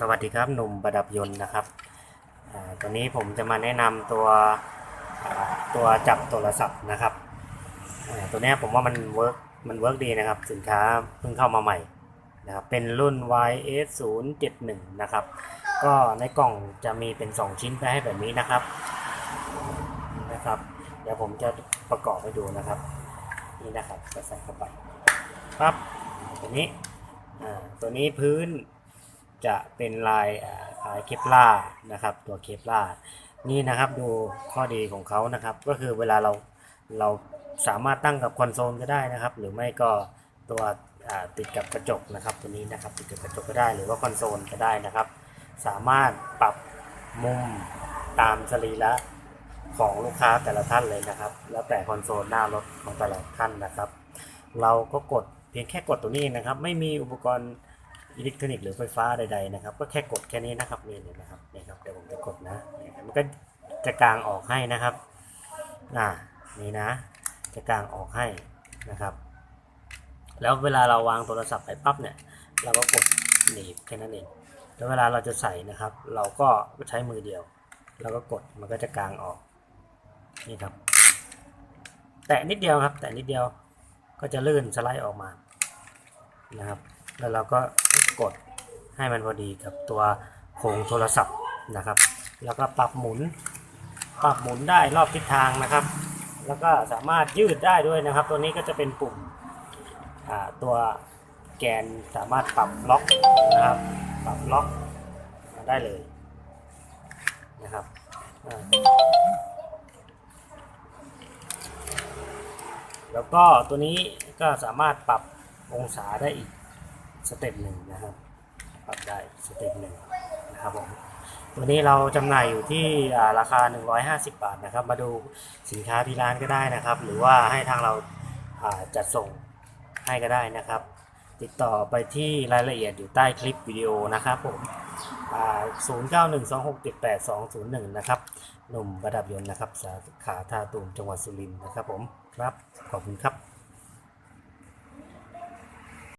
สวัสดีครับหนุ่มประดับยนต์นะครับตัวนี้ผมจะมาแนะนำตัวตัวจับโทรศัพท์นะครับตัวนี้ผมว่ามันเวิร์กมันเวิร์กดีนะครับ สินค้าเพิ่งเข้ามาใหม่นะครับเป็นรุ่น YS 0 7 1นะครับ ก็ในกล่องจะมีเป็น 2 ชิ้นไปให้แบบนี้นะครับนะครับ เดี๋ยวผมจะประกอบให้ดูนะครับ นี่นะครับจะใส่เข้าไปปั๊บตัวนี้ตัวนี้พื้น จะเป็นลายลายเคปล่านะครับ ตัวเคปล่านี่นะครับดูข้อดีของเขานะครับ ก็คือเวลาเราเราสามารถตั้งกับคอนโซลก็ได้นะครับ หรือไม่ก็ตัวติดกับกระจกนะครับ ตัวนี้นะครับติดกับกระจกก็ได้หรือว่าคอนโซลก็ได้นะครับ สามารถปรับมุมตามสรีระของลูกค้าแต่ละท่านเลยนะครับ แล้วแต่คอนโซลหน้ารถของแต่ละท่านนะครับ เราก็กดเพียงแค่กดตัวนี้นะครับ ไม่มีอุปกรณ์ อิเล็กทรอนิกส์หรือไฟฟ้าใดๆนะครับ ก็แค่กดแค่นี้นะครับนี่เลยนะครับนี่ครับเดี๋ยวผมจะกดนะนี่ครับมันก็จะกางออกให้นะครับอ่านี่นะ จะกางออกให้นะครับ แล้วเวลาเราวางโทรศัพท์ไปปั๊บเนี่ย เราก็กดหนีบแค่นั้นเองแล้วเวลาเราจะใส่นะครับ เราก็ใช้มือเดียว เราก็กดมันก็จะกางออกนี่ครับ แตะนิดเดียวครับ แตะนิดเดียวก็จะลื่นสไลด์ออกมานะครับ แล้วเราก็กดให้มันพอดีกับตัวโครงโทรศัพท์นะครับ แล้วก็ปรับหมุน ปรับหมุนได้รอบทิศทางนะครับ แล้วก็สามารถยืดได้ด้วยนะครับ ตัวนี้ก็จะเป็นปุ่มตัวแกนสามารถปรับล็อกนะครับ ปรับล็อกได้เลยนะครับแล้วก็ตัวนี้ก็สามารถปรับองศาได้อีก สเต็ปหนึ่งนะครับปรับได้สเต็ปหนึ่งนะครับผมตัวนี้เราจำหน่ายอยู่ที่ราคา 150 บาทนะครับ มาดูสินค้าที่ร้านก็ได้นะครับ หรือว่าให้ทางเราจัดส่งให้ก็ได้นะครับ ติดต่อไปที่รายละเอียดอยู่ใต้คลิปวิดีโอนะครับผม0912678201 นะครับ หนุ่มประดับยนต์นะครับ สาขาท่าตูมจังหวัดสุรินทร์นะครับผม ครับ ขอบคุณครับ